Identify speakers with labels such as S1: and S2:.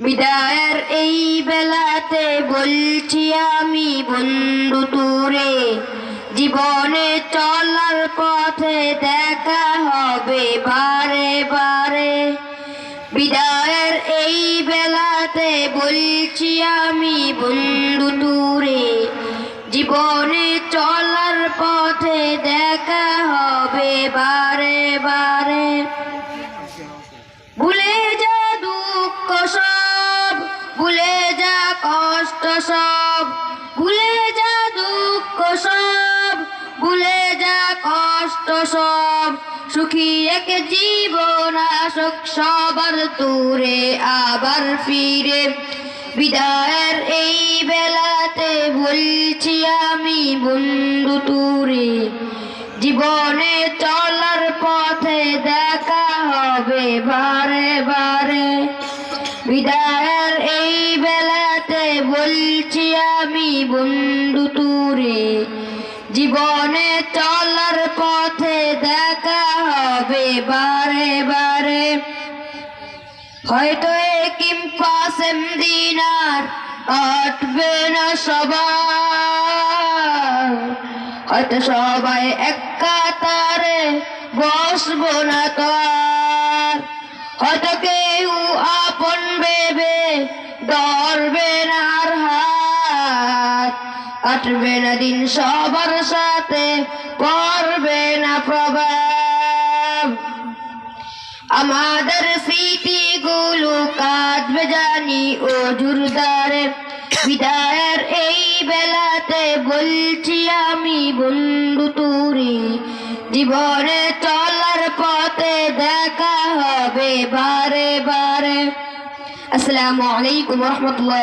S1: বিদায়ের এই বেলাতে বলছি আমি বন্ধু তোরে, জীবনে চলার পথে দেখা হবে বারে বারে। বিদায়ের এই বেলাতে বলছি আমি বন্ধু তোরে, জীবনে চলার পথে দেখা হবে বারে ভুলে যা কষ্ট সব, ভুলে যা দুঃখ সব, ভুলে যা কষ্ট সব। সুখী এক জীবন আসক, সবার দূরে আবার ফিরে। বিদায়ের এই বেলাতে বলছি আমি, বন্ধু তুরে, জীবনে চলার পথে দেখা হবে বারে বারে। বিদায়ের বলছি আমি বন্ধু তুরে, জীবনে চলার পথে দেখা হবে বারে বারে। হয়তো একিম পাসেম দিনার কাটবে না সবার। হয়তো সবাই এক কাতারে বসবো না তো হয়তো কেউ আপন ভেবে ধরবে না কাটবে না দিন সবার সাথে পড়বে না প্রভাব। আমাদের স্মৃতিগুলো কাটবে জানি ও জুরদারে বিদায়ের এই বেলাতে বলছি আমি, বন্ধু তুরি, জীবনে চলার পথে দেখা হবে বারে বারে। আসসালামু আলাইকুম রহমতুল্লাহ